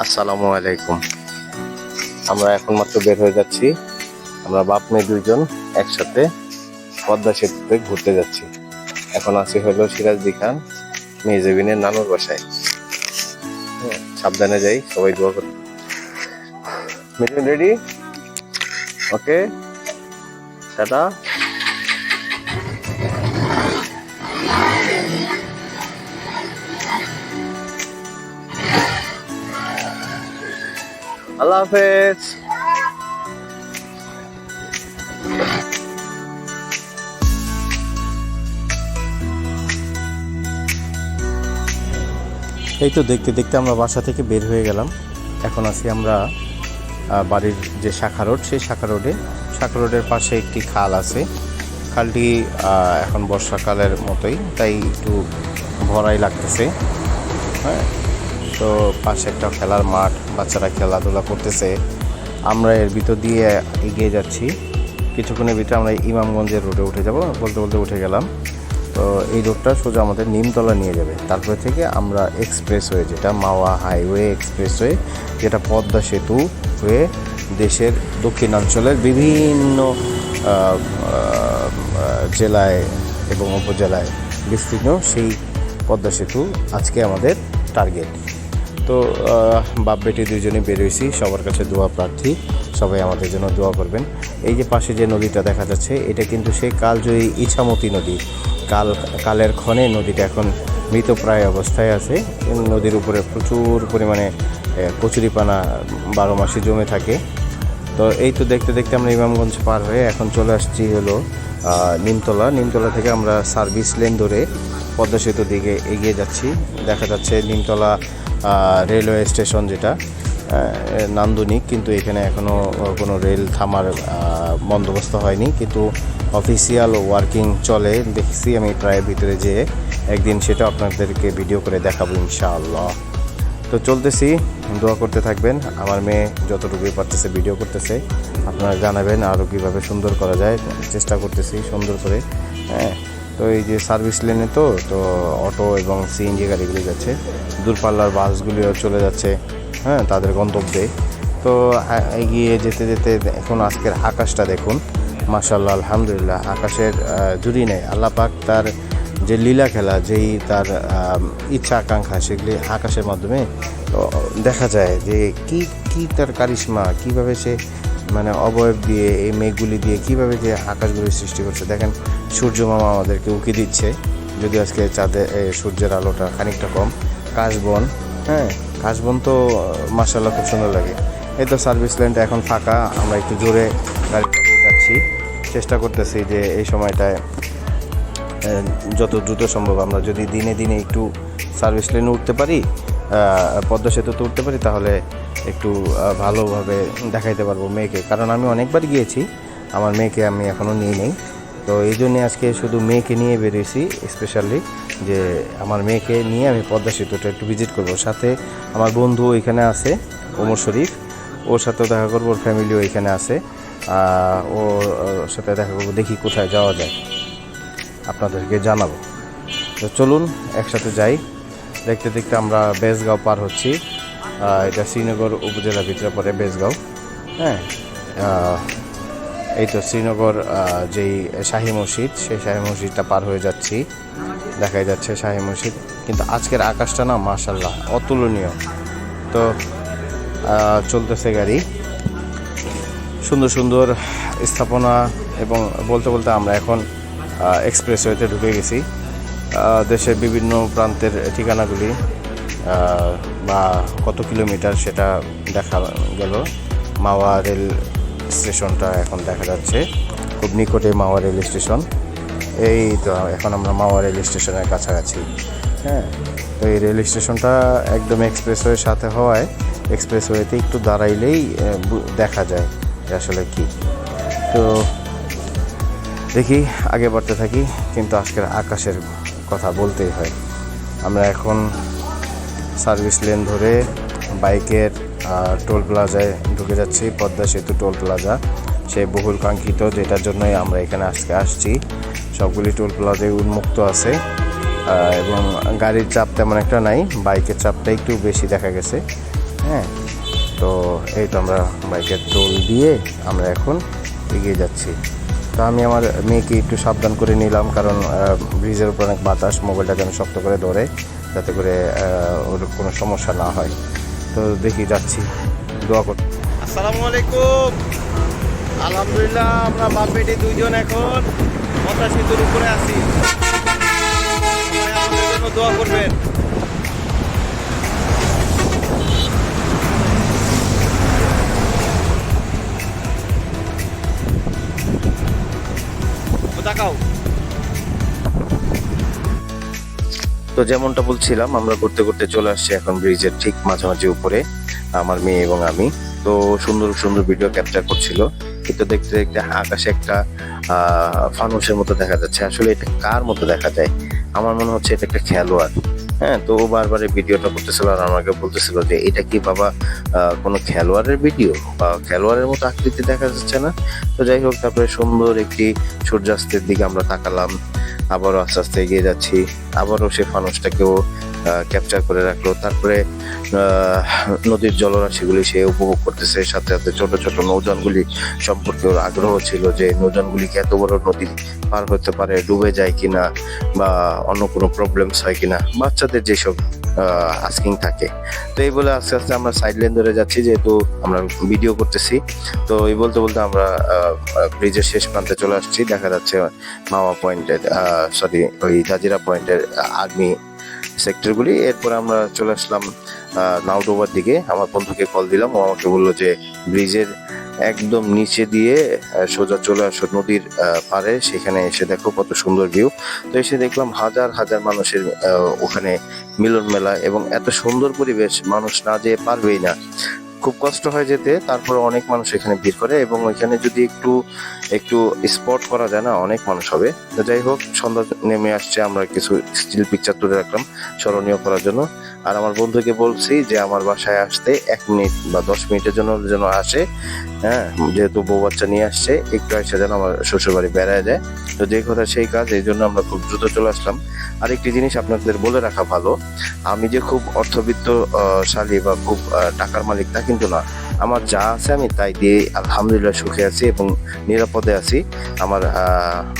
আসসালামু আলাইকুম। আমরা এখন মাত্র বের হয়ে যাচ্ছি। আমরা বাপ মেয়ে দুইজন একসাথে পদ্মা সেতুতে ঘুরতে যাচ্ছি। এখন আছি হলো সিরাজদি খান মেহজেবিনের নানুর বাসায়। হ্যাঁ, সাবধানে যাই সবাই দোয়া করি। Mithun ready okay tata. আল্লাহ হাফেজ। এই তো দেখতে দেখতে আমরা বাসা থেকে বের হয়ে গেলাম। এখন আছি আমরা বাড়ির যে শাখা রোড, সেই শাখা রোডে। শাখা রোডের পাশে একটি খাল আছে। খালটি এখন বর্ষাকালের মতোই, তাই একটু ভরাই লাগতেছে। হ্যাঁ। তো পাশে একটা খেলার মাঠ, বাচ্চারা খেলাধুলা করতেছে। আমরা এর ভিতর দিয়ে এগিয়ে যাচ্ছি। কিছুক্ষণের ভিতরে আমরা ইমামগঞ্জের রোডে উঠে যাব, বলতে বলতে উঠে গেলাম। তো এই রোডটা সোজা আমাদের নিমতলা নিয়ে যাবে। তারপরে থেকে আমরা এক্সপ্রেসওয়ে, যেটা মাওয়া হাইওয়ে এক্সপ্রেসওয়ে, যেটা পদ্মা সেতু হয়ে দেশের দক্ষিণাঞ্চলের বিভিন্ন জেলায় এবং উপজেলায় বিস্তীর্ণ সেই পদ্মা সেতু আজকে আমাদের টার্গেট। তো বাপ বেটি দুইজনে বেরোইছি সবার কাছে দোয়া, প্রার্থী। সবাই আমাদের জন্য দোয়া করবেন। এই যে পাশে যে নদীটা দেখা যাচ্ছে, এটা কিন্তু সেই কালজয়ী ইছামতি নদী। কাল, কালের ক্ষণে নদীটা এখন মৃতপ্রায় অবস্থায় আছে। নদীর উপরে প্রচুর পরিমাণে কচুরিপানা বারো মাসে জমে থাকে। তো এই তো দেখতে দেখতে আমরা ইমামগঞ্জ পার হয়ে এখন চলে আসছি হলো নিমতলা। নিমতলা থেকে আমরা সার্ভিস লেন ধরে পদ্মা সেতুর দিকে এগিয়ে যাচ্ছি। দেখা যাচ্ছে নিমতলা রেলওয়ে স্টেশন যেটা নান্দনিক, কিন্তু এখানে এখনও কোনো রেল থামার বন্দোবস্ত হয়নি। কিন্তু অফিসিয়াল ওয়ার্কিং চলে। দেখছি আমি প্রায় ভিতরে যেয়ে একদিন সেটা আপনাদেরকে ভিডিও করে দেখাবো ইনশাআল্লাহ। তো চলতেছি, দোয়া করতে থাকবেন। আমার মেয়ে যতটুকু পারতেছে ভিডিও করতেছে। আপনারা জানাবেন আরও কীভাবে সুন্দর করা যায়। চেষ্টা করতেছি সুন্দর করে। হ্যাঁ তো এই যে সার্ভিস লেনে তো তো অটো এবং সিএনজি গাড়িগুলি যাচ্ছে। দূরপাল্লার বাসগুলিও চলে যাচ্ছে হ্যাঁ তাদের গন্তব্যে। তো এগিয়ে যেতে যেতে এখন আজকের আকাশটা দেখুন। মাশাল্লাহ আলহামদুলিল্লাহ, আকাশের জুড়ি নেই আল্লাপাক তার যে লীলা খেলা, যেই তার ইচ্ছা, আকাঙ্ক্ষা, সেগুলি আকাশের মাধ্যমে দেখা যায় যে কি কি তার কারিশমা, কীভাবে সে মানে অবয়ব দিয়ে এই মেঘগুলি দিয়ে কীভাবে যে আকাশগুলি সৃষ্টি করছে। দেখেন, সূর্য মামা আমাদেরকে উকি দিচ্ছে। যদি আজকে চাঁদে সূর্যের আলোটা খানিকটা কম। কাশবন হ্যাঁ কাশবন তো মাসাল্লাহ খুব সুন্দর লাগে। এই তো সার্ভিস লাইনটা এখন ফাঁকা, আমরা একটু জোরে গাড়ি চালিয়ে যাচ্ছি। চেষ্টা করতেছি যে এই সময়টায় যত দ্রুত সম্ভব আমরা যদি দিনে দিনে একটু সার্ভিস লাইনে উঠতে পারি পদ্মা সেতুতে উঠতে পারি, তাহলে একটু ভালোভাবে দেখাইতে পারব মেয়েকে। কারণ আমি অনেকবার গিয়েছি, আমার মেয়েকে আমি এখনও নিয়ে নেই। তো এই জন্যে আজকে শুধু মেয়েকে নিয়ে বেরিয়েছি স্পেশালি, যে আমার মেয়েকে নিয়ে আমি পদ্মা সেতুটা একটু ভিজিট করব। সাথে আমার বন্ধু এখানে আছে, ওমর শরীফ। ওর সাথেও দেখা করব, ওর ফ্যামিলিও এখানে আছে। ওর সাথে দেখা করব, দেখি কোথায় যাওয়া যায়। আপনাদেরকে জানাব। তো চলুন, একসাথে যাই। দেখতে দেখতে আমরা বেসগাঁও পার হচ্ছি। এটা শ্রীনগর উপজেলার ভিতরে পড়ে বেজগাঁও হ্যাঁ? এই তো শ্রীনগর যেই শাহি মসজিদ, সেই শাহি মসজিদটা পার হয়ে যাচ্ছি। দেখাই যাচ্ছে শাহি মসজিদ। কিন্তু আজকের আকাশটা না মাশাল্লাহ অতুলনীয়। তো চলতেছে গাড়ি। সুন্দর সুন্দর স্থাপনা এবং বলতে বলতে আমরা এখন এক্সপ্রেসওয়েতে ঢুকে গেছি। দেশের বিভিন্ন প্রান্তের ঠিকানাগুলি বা কত কিলোমিটার সেটা দেখা গেল। মাওয়া রেল স্টেশনটা এখন দেখা যাচ্ছে। খুব নিকটে মাওয়া রেল স্টেশন। এই তো এখন আমরা মাওয়া রেল স্টেশনের কাছাকাছি। হ্যাঁ তো এই রেল স্টেশনটা একদম এক্সপ্রেসওয়ের সাথে হওয়ায় এক্সপ্রেসওয়েতে একটু দাঁড়াইলেই দেখা যায় আসলে কি। তো দেখি, আগে বাড়তে থাকি, কিন্তু আজকের আকাশের কথা বলতেই হয়। আমরা এখন সার্ভিস লেন ধরে বাইকের টোল প্লাজায় ঢুকে যাচ্ছি, পদ্মা সেতু টোল প্লাজা। সেই বহুল কাঙ্ক্ষিত, যেটার জন্যই আমরা এখানে আজকে আসছি। সবগুলি টোল প্লাজায় উন্মুক্ত আছে এবং গাড়ির চাপ তেমন একটা নাই, বাইকের চাপটা একটু বেশি দেখা গেছে হ্যাঁ। তো এই তো আমরা বাইকের টোল দিয়ে আমরা এখন এগিয়ে যাচ্ছি। তো আমি আমার মেয়েকে একটু সাবধান করে নিলাম, কারণ ব্রিজের উপর অনেক বাতাস, মোবাইলটা যেন শক্ত করে ধরে। যাতে করে ওর কোনো সমস্যা না হয়। তো দেখি যাচ্ছি। দোয়া কর। আসসালামু আলাইকুম। আলহামদুলিল্লাহ, আমরা বাপ বেটি দুইজন এখন। মতা সেতুর উপরে আছি। দোয়া করবেন। তাকাও তো যেমনটা বলছিলাম, আমরা করতে করতে চলে আসছি এখন ব্রিজের ঠিক মাঝামাঝি উপরে, আমার মেয়ে এবং আমি। তো সুন্দর সুন্দর ভিডিও ক্যাপচার করছিল। কিন্তু দেখতে দেখতে আকাশে একটা ফানুসের মতো দেখা যাচ্ছে। আসলে এটা কার মতো দেখা যায়? আমার মনে হচ্ছে এটা একটা খেলোয়াড়। হ্যাঁ তো ও বারবার ভিডিওটা করতেছিল আর আমাকে বলতেছিল যে, এটা কি বাবা কোনো খেলোয়াড়ের ভিডিও বা খেলোয়াড়ের মতো আকৃতি দেখা যাচ্ছে না? তো যাই হোক, তারপরে সুন্দর একটি সূর্যাস্তের দিকে আমরা তাকালাম। আবারও আস্তে আস্তে এগিয়ে যাচ্ছি। আবারও সে ফানুসটাকেও ক্যাপচার করে রাখল। তারপরে নদীর জলরাশিগুলি সে উপভোগ করতেছে, সাথে সাথে ছোট ছোট নৌযানগুলি সম্পর্কে ওর আগ্রহ ছিল যে নৌযানগুলি কি এত বড় নদী পার হতে পারে, ডুবে যায় কিনা বা অন্য কোনো প্রবলেমস হয় কিনা। বাচ্চাদের যেসব আস্কিং থাকে। তো এই বলে আস্তে আস্তে আমরা সাইড লেন ধরে যাচ্ছি, যেহেতু আমরা ভিডিও করতেছি। তো এই বলতে বলতে আমরা ব্রিজের শেষ প্রান্তে চলে আসছি। দেখা যাচ্ছে মামা পয়েন্টের সরি ওই জাজিরা পয়েন্টের আর্মি সেক্টরগুলি এরপর আমরা চলে আসলাম নাউডোবার দিকে। আমার বন্ধুকে কল দিলাম। ও আমাকে বলল যে, ব্রিজের একদম নিচে দিয়ে সোজা চলে আসো নদীর পারে সেখানে এসে দেখো কত সুন্দর ভিউ তো এসে দেখলাম হাজার হাজার মানুষের ওখানে মিলন মেলা এবং এত সুন্দর পরিবেশ। মানুষ না যেয়ে পারবেই না। খুব কষ্ট হয় যেতে, তারপরে অনেক মানুষ এখানে ভিড় করে এবং ওইখানে যদি একটু একটু স্পট করা যায় না, অনেক মানুষ হবে। তো যাই হোক, সন্ধ্যা নেমে আসছে, আমরা কিছু স্টিল পিকচার তুলে রাখলাম স্মরণীয় করার জন্য। আর আমার বন্ধুকে বলছি যে আমার বাসায় আসতে এক মিনিট বা দশ মিনিটের জন্য যেন আসে হ্যাঁ যেহেতু বউ বাচ্চা নিয়ে আসছে, একটু এসে যেন আমার শ্বশুর বাড়ি বেড়ায় যায়। তো যে কথা সেই কাজ, এই জন্য আমরা খুব দ্রুত চলে আসলাম। আরেকটি জিনিস আপনাদের বলে রাখা ভালো, আমি যে খুব অর্থবিত্তশালী শালী বা খুব টাকার মালিক তা কিন্তু না। আমার যা আছে আমি তাই দিয়ে আলহামদুলিল্লাহ সুখে আছি এবং নিরাপদে আছি। আমার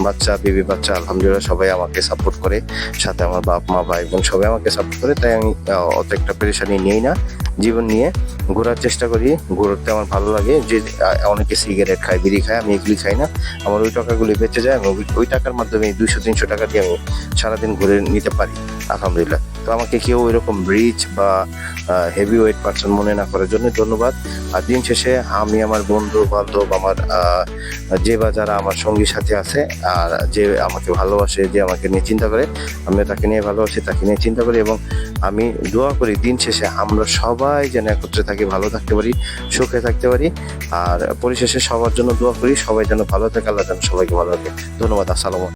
বাচ্চা, বিবি বাচ্চা, আলহামদুলিল্লাহ সবাই আমাকে সাপোর্ট করে। সাথে আমার বাপ, মা, ভাই বোন সবাই আমাকে সাপোর্ট করে, তাই আমি অত একটা পেরেশানি নেই না। জীবন নিয়ে ঘোরার চেষ্টা করি, ঘুরতে আমার ভালো লাগে। যে অনেকে সিগারেট খায়, বিড়ি খায়, আমি এগুলি খাই না। আমার ওই টাকাগুলি বেঁচে যায় ওই টাকার মাধ্যমে দুইশো, তিনশো টাকা দিয়ে আমি সারাদিন ঘুরে নিতে পারি, আলহামদুলিল্লাহ। তো আমাকে কেউ এরকম ব্রিজ বা হেভি ওয়েট পার্সন মনে না করার জন্য ধন্যবাদ। আর দিন শেষে আমি আমার বন্ধু, বান্ধব, আমার যে বা যারা আমার সঙ্গী সাথে আছে, আর যে আমাকে ভালোবাসে, যে আমাকে নিয়ে চিন্তা করে, আমিও তাকে নিয়ে ভালোবাসি, তাকে নিয়ে চিন্তা করি এবং আমি দোয়া করি দিন শেষে আমরা সবাই যেন একত্রে থাকি, ভালো থাকতে পারি, সুখে থাকতে পারি। আর পরিশেষে সবার জন্য দোয়া করি, সবাই যেন ভালো থাকে, আল্লাহ যেন সবাইকে ভালো থাকে ধন্যবাদ, আসসালাম